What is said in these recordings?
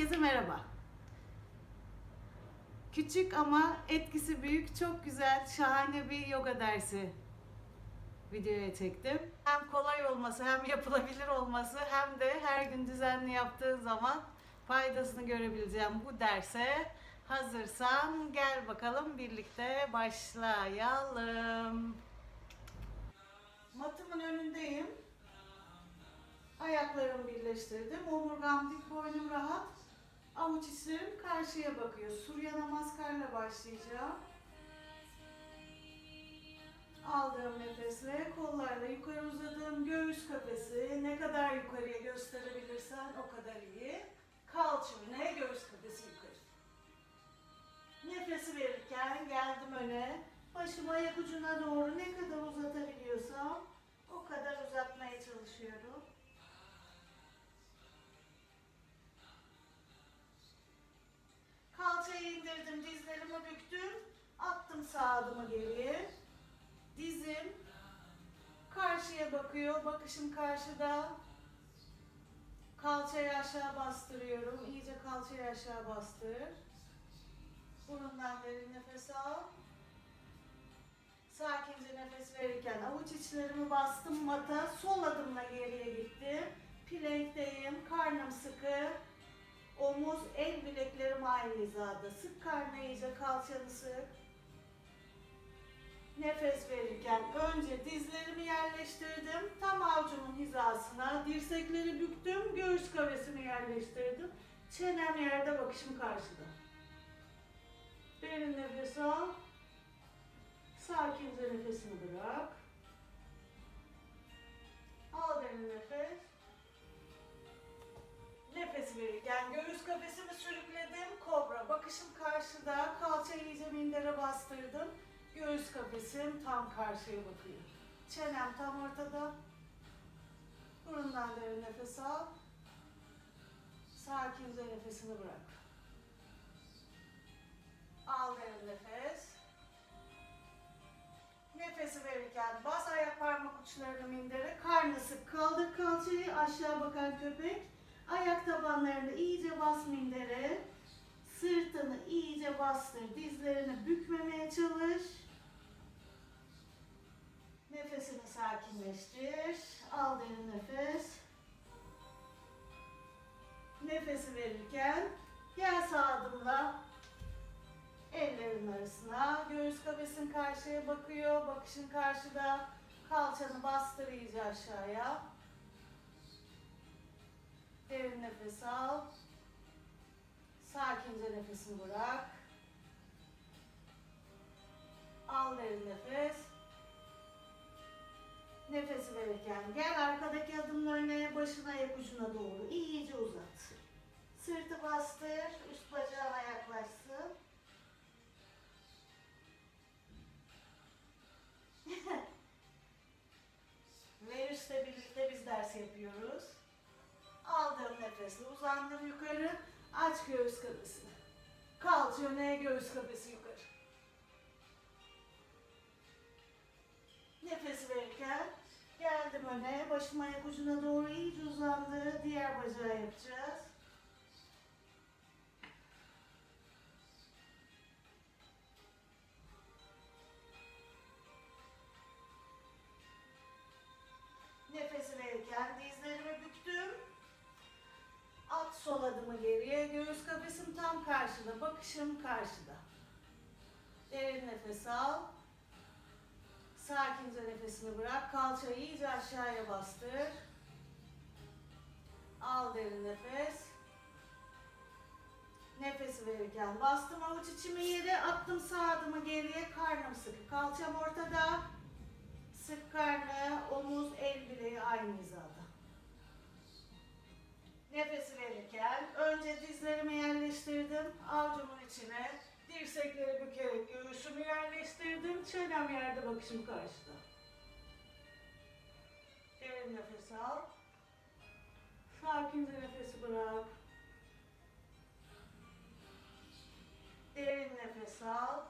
Herkese merhaba. Küçük ama etkisi büyük, çok güzel, şahane bir yoga dersi videoya çektim. Hem kolay olması, hem yapılabilir olması, hem de her gün düzenli yaptığın zaman faydasını görebileceğim bu derse hazırsan gel bakalım birlikte başlayalım. Matımın önündeyim. Ayaklarımı birleştirdim. Omurgam dik, boynum rahat. Avuç içlerim karşıya bakıyor. Surya Namaskar başlayacağım. Aldığım nefesle kollarla yukarı uzadım. Göğüs kafesi ne kadar yukarıya gösterebilirsen o kadar iyi. Kalça öne, göğüs kafesi yukarı. Nefesi verirken geldim öne. Başımı ayak ucuna doğru ne kadar uzatabiliyorsam o kadar uzatmaya sağ adımı geriye. Dizim karşıya bakıyor, bakışım karşıda. Kalçayı aşağı bastırıyorum. İyice kalçayı aşağı bastır. Burundan derin nefes al. Sakince nefes verirken avuç içlerimi bastım mata. Sol adımla geriye gittim. Plank'teyim. Karnım sıkı. Omuz, el bileklerim aynı hizada. Sık karnı iyice, kalçanı sık. Nefes verirken önce dizlerimi yerleştirdim. Tam avucumun hizasına. Dirsekleri büktüm. Göğüs kavesini yerleştirdim. Çenem yerde, bakışım karşıda. Derin nefes al. Sakince nefesini bırak. Al derin nefes. Nefes verirken göğüs kafesimi sürükledim. Kobra. Bakışım karşıda. Kalçayı iyice mindere bastırdım. Göğüs kafesim tam karşıya bakıyor. Çenem tam ortada. Burundan derin nefes al. Sakince nefesini bırak. Al derin nefes. Nefesi verirken bas ayak parmak uçlarını mindere. Karnı sık. Kaldır kalçayı aşağı bakan köpek. Ayak tabanlarını iyice bas mindere. Sırtını iyice bastır. Dizlerini bükmemeye çalış. Sakinleştir. Al derin nefes. Nefesi verirken gel sağ adımla ellerin arasına. Göğüs kafesin karşıya bakıyor. Bakışın karşıda. Kalçanı bastır iyice aşağıya. Derin nefes al. Sakince nefesini bırak. Al derin nefes. Nefesi verirken gel arkadaki adımlarına başın ayak ucuna doğru iyice uzat. Sırtı bastır, üst bacağına yaklaşsın. Ve üstle birlikte biz ders yapıyoruz. Aldığım nefesle uzandım yukarı. Aç göğüs kafesini. Kalça öne, göğüs kafesi yukarı. Nefes verirken geldim öne. Başım ayak ucuna doğru iyice uzandı. Diğer bacağı yapacağız. Nefes verirken dizlerimi büktüm. At sol adımı geriye. Göğüs kafesim tam karşıda. Bakışım karşıda. Derin nefes al. Sakince nefesini bırak. Kalçayı iyice aşağıya bastır. Al derin nefes. Nefes verirken bastım avuç içimi yere, attım sağ adımı geriye, karnım sıkı. Kalçam ortada. Sık karnı, omuz, el bileği aynı hizada. Nefesi verirken önce dizlerimi yerleştirdim. Avucumun içine dirsekleri bükerek göğsümü yerleştirdim. Çenem yerde bakışım karşıda. Derin nefes al. Sakince nefesi bırak. Derin nefes al.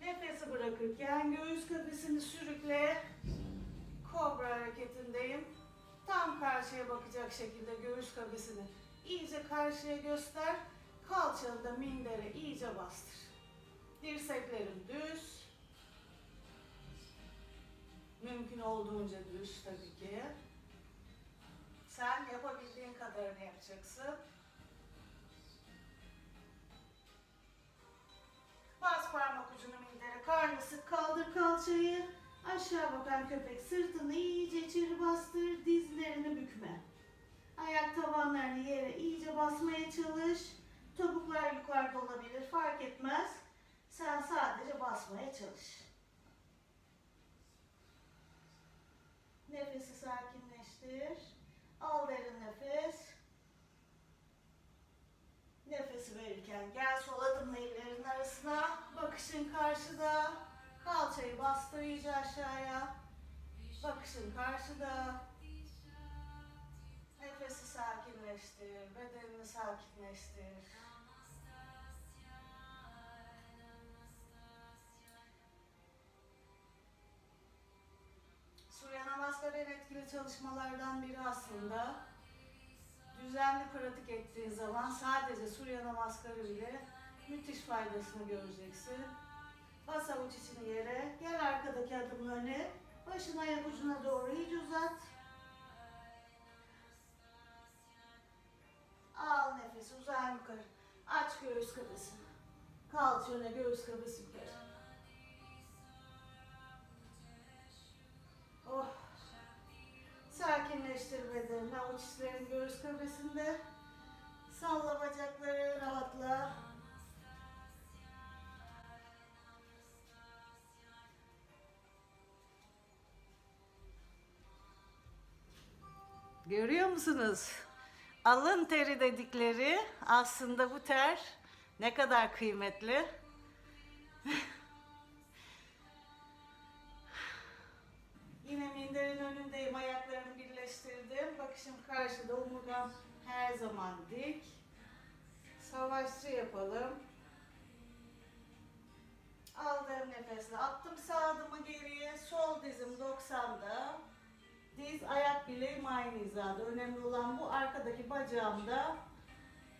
Nefesi bırakırken göğüs kafesini sürükle. Kobra hareketindeyim. Tam karşıya bakacak şekilde göğüs kafesini iyice karşıya göster. Kalçanı da mindere iyice bastır. Dirseklerin düz. Mümkün olduğunca düz tabii ki. Sen yapabildiğin kadarını yapacaksın. Bas parmak ucunu mindere, karnı sık, kaldır kalçayı. Aşağı bakan köpek sırtını iyice içeri bastır, dizlerini bükme. Ayak tabanlarını yere iyice basmaya çalış. Topuklar yukarıda olabilir, fark etmez. Sen sadece basmaya çalış. Nefesi sakinleştir. Al derin nefes. Nefesi verirken gel sol adımla ellerin arasına. Bakışın karşıda. Kalçayı bastır iyice aşağıya. Bakışın karşıda. Sakinleştir. Bedenini sakinleştir. Surya Namaskar en etkili çalışmalardan biri aslında. Düzenli pratik ettiğin zaman sadece Surya Namaskarı bile müthiş faydasını göreceksin. Bas avuç içini yere, gel arkadaki adımla öne, başını ayak ucuna doğru iyice uzat. Nefes, uzan yukarı. Aç göğüs kafesini. Kalça öne, göğüs kafesi yukarı. Oh. Sakinleştir bedenini. Avuç içlerin göğüs kafesinde. Salla bacakları, rahatla. Görüyor musunuz? Alın teri dedikleri aslında bu ter ne kadar kıymetli. Yine minderin önündeyim. Ayaklarımı birleştirdim. Bakışım karşıda. Omurgam her zaman dik. Savaşçı yapalım. Aldığım nefesle attım sağ adımı geriye. Sol dizim 90'da. Diz ayak bileğim aynı hizada. Önemli olan bu. Arkadaki bacağım da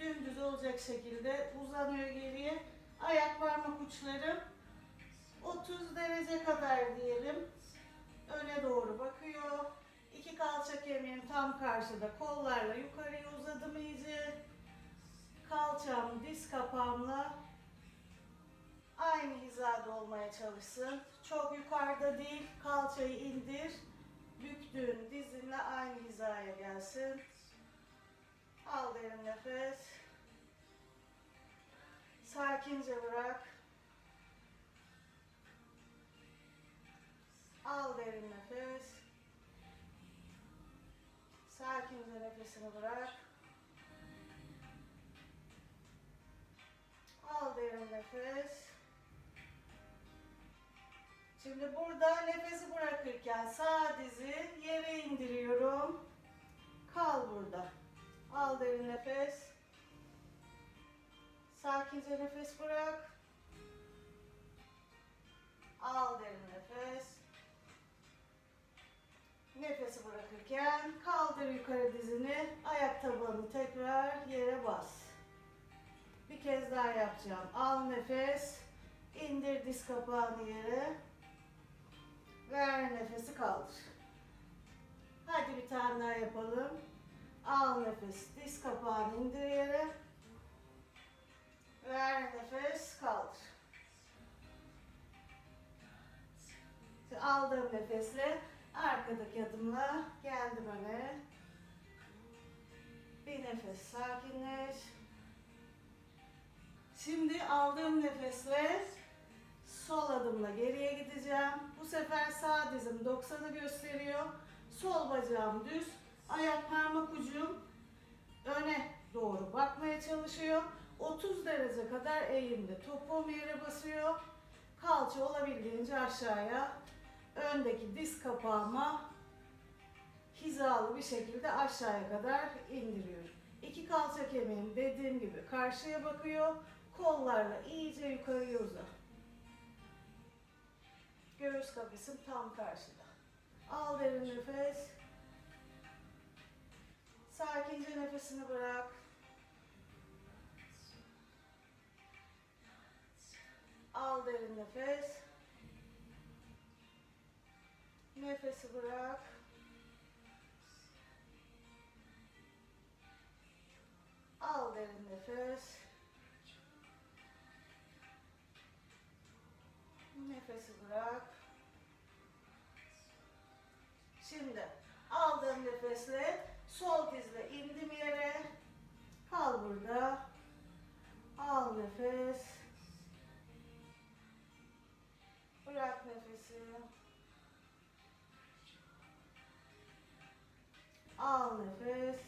dümdüz olacak şekilde uzanıyor geriye. Ayak parmak uçlarım 30 derece kadar diyelim. Öne doğru bakıyor. İki kalça kemiğim tam karşıda. Kollarla yukarıya uzadım iyice. Kalçam diz kapağımla aynı hizada olmaya çalışsın. Çok yukarıda değil. Kalçayı indir. Büktüğün dizinle aynı hizaya gelsin. Al derin nefes. Sakince bırak. Al derin nefes. Sakince nefesini bırak. Al derin nefes. Şimdi burada nefesi bırakırken sağ dizi yere indiriyorum. Kal burada. Al derin nefes. Sakince nefes bırak. Al derin nefes. Nefesi bırakırken kaldır yukarı dizini. Ayak tabanını tekrar yere bas. Bir kez daha yapacağım. Al nefes. İndir diz kapağını yere. Ver nefesi kaldır. Hadi bir tane daha yapalım. Al nefes. Diz kapağını indir yere. Ver nefes kaldır. Şimdi aldığım nefesle arkadaki adımla geldim öne. Bir nefes sakinleş. Şimdi aldığım nefesle sol adımla geriye gideceğim. Bu sefer sağ dizim 90'ı gösteriyor. Sol bacağım düz. Ayak parmak ucum öne doğru bakmaya çalışıyor. 30 derece kadar eğimde. Topuğum yere basıyor. Kalça olabildiğince aşağıya. Öndeki diz kapağıma hizalı bir şekilde aşağıya kadar indiriyorum. İki kalça kemiğim dediğim gibi karşıya bakıyor. Kollarla iyice yukarıya uzat. Göğüs kafesim tam karşıda. Al derin nefes. Sakince nefesini bırak. Al derin nefes. Nefesi bırak. Al derin nefes. Nefesi bırak. Şimdi aldığım nefesle sol dizle indim yere. Kal burada. Al nefes. Bırak nefesi. Al nefes.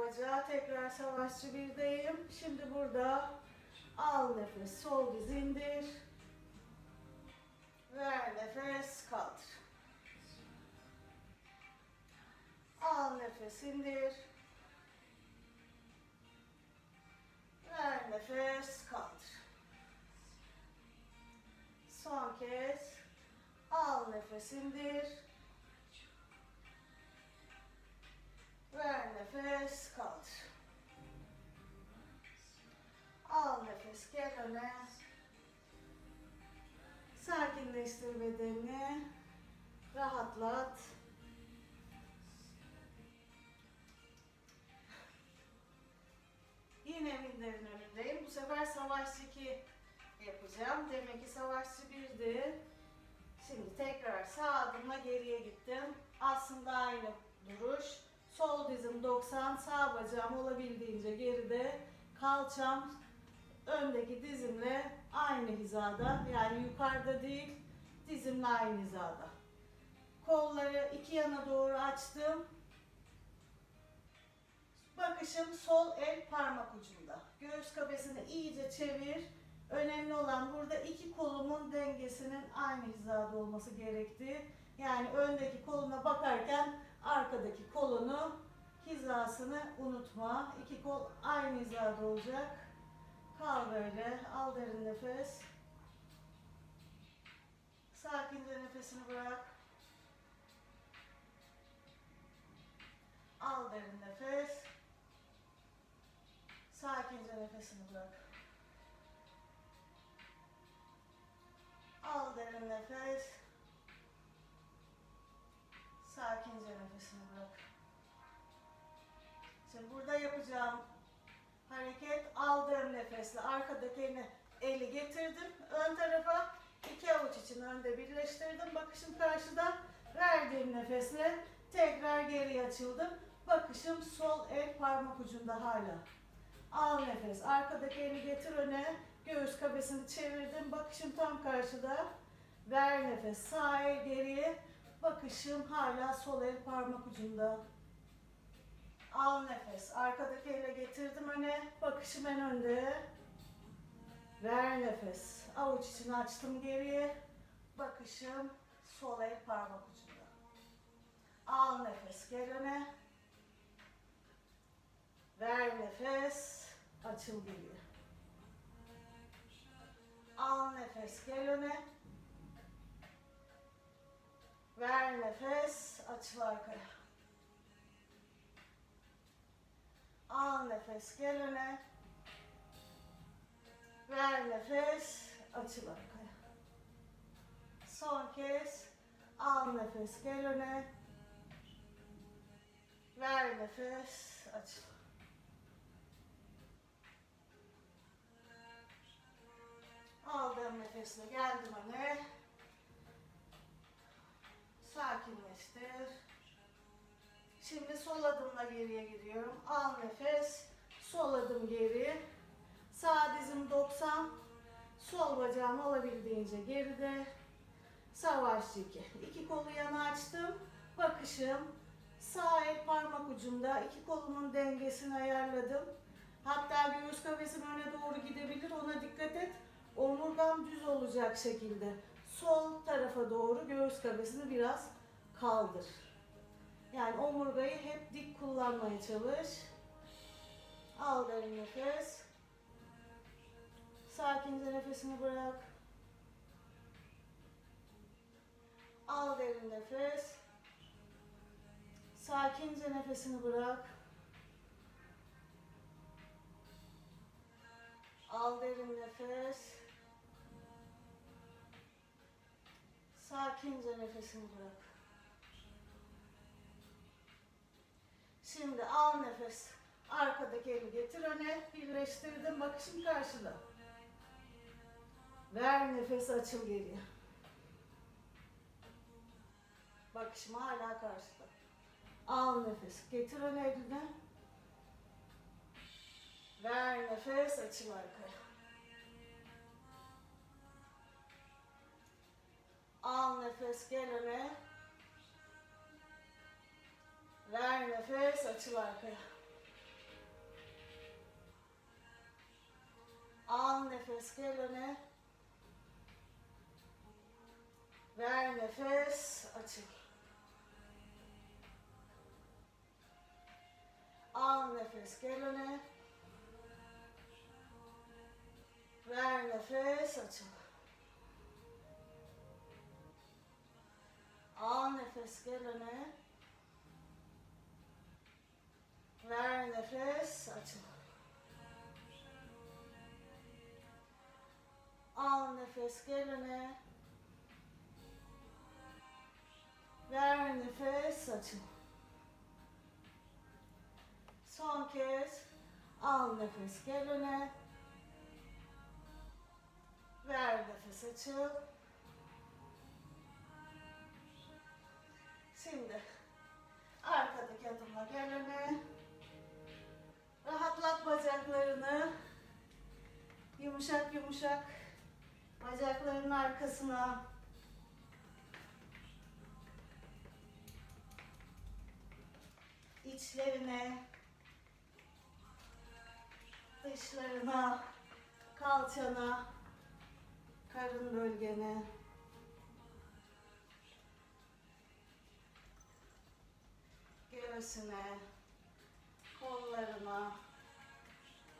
Bacağı. Tekrar savaşçı birdeyim. Şimdi burada al nefes. Sol diz indir. Ver nefes. Kaldır. Al nefes indir. Ver nefes kaldır. Son kez. Al nefes indir. Ver nefes kaldır. Al nefes gel öne. Sakinleştir bedenini. Rahatlat. Yine minderin önündeyim. Bu sefer savaşçı 2 yapacağım. Demek ki savaşçı 1'di. Şimdi tekrar sağ adımla geriye gittim. Aslında aynı duruş. Sol dizim 90, sağ bacağım olabildiğince geride. Kalçam öndeki dizimle aynı hizada. Yani yukarıda değil, dizimle aynı hizada. Kolları iki yana doğru açtım. Bakışım sol el parmak ucunda. Göğüs kafesini iyice çevir. Önemli olan burada iki kolumun dengesinin aynı hizada olması gerektiği. Yani öndeki koluna bakarken arkadaki kolunu hizasını unutma. İki kol aynı hizada olacak. Kal böyle. Al derin nefes. Sakince nefesini bırak. Al derin nefes. Sakince nefesini bırak. Al derin nefes. Sakince nefesini bırak. Şimdi burada yapacağım hareket aldığım nefesle arkadaki elini, eli getirdim. Ön tarafa iki avuç için önde birleştirdim. Bakışım karşıda. Verdiğim nefesle tekrar geri açıldım. Bakışım sol el parmak ucunda hala. Al nefes. Arkadaki eli getir öne. Göğüs kafesini çevirdim. Bakışım tam karşıda. Ver nefes. Sağ el geriye bakışım hala sol el parmak ucunda Al nefes. Arkadaki ele getirdim öne. Bakışım en önde. Ver nefes. Avuç içini açtım geriye. Bakışım sol el parmak ucunda. Al nefes. Gel öne. Ver nefes. Açıl geriye. Al nefes. Gel öne. Ver nefes. Açıl arkaya. Al nefes gel öne. Ver nefes açıl arkaya. Son kez al nefes gel öne. Ver nefes açıl. Aldığım nefesle geldim öne. Sakinleştir. Şimdi sol adımla geriye gidiyorum. Al nefes. Sol adım geri. Sağ dizim 90. Sol bacağım olabildiğince geride. Savaşçı 2. İki kolu yana açtım. Bakışım. Sağ el parmak ucunda. İki kolumun dengesini ayarladım. Hatta göğüs kafesim öne doğru gidebilir. Ona dikkat et. Omurgam düz olacak şekilde. Sol tarafa doğru göğüs kafesini biraz kaldır. Yani omurgayı hep dik kullanmaya çalış. nefes. Sakince nefesini bırak. Al derin nefes. Sakince nefesini bırak. Al derin nefes. Sakince nefesini bırak. Şimdi al nefes. Arkadaki eli getir öne. Birleştirdim. Bakışım karşıda. Ver nefes açıl geriye. Bakışım hala karşıda. Al nefes. Getir öne elini. Ver nefes açıl arkaya. Al nefes gel öne. Ver nefes açıl arkaya. Al nefes gel öne. Ver nefes açıl. Al nefes gel öne. Ver nefes açıl. Öne. Ver nefes açıl. Al nefes gel öne. Ver nefes açıl. Son kez al nefes gel öne. Ver nefes açıl. Şimdi arkadaki adımla gel. Rahatlat bacaklarını. Yumuşak yumuşak bacakların arkasına. içlerine, dışlarına, kalçana, karın bölgene. Göğsüne, kollarına,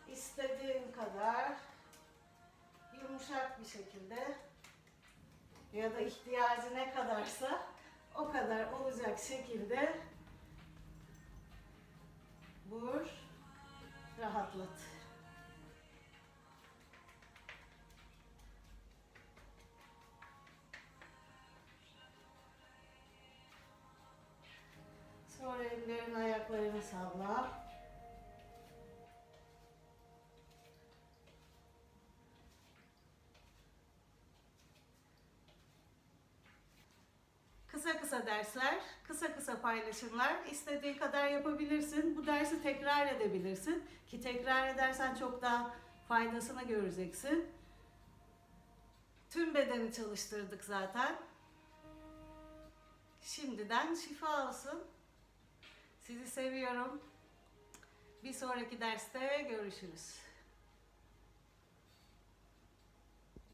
istediğin kadar yumuşak bir şekilde ya da ihtiyacı ne kadarsa o kadar olacak şekilde vur, rahatlat. Sonra ellerini ayaklarını salla. Kısa kısa dersler, kısa kısa paylaşımlar. İstediğin kadar yapabilirsin. Bu dersi tekrar edebilirsin. Ki tekrar edersen çok daha faydasını göreceksin. Tüm bedeni çalıştırdık zaten. Şimdiden şifa olsun. Sizi seviyorum. Bir sonraki derste görüşürüz.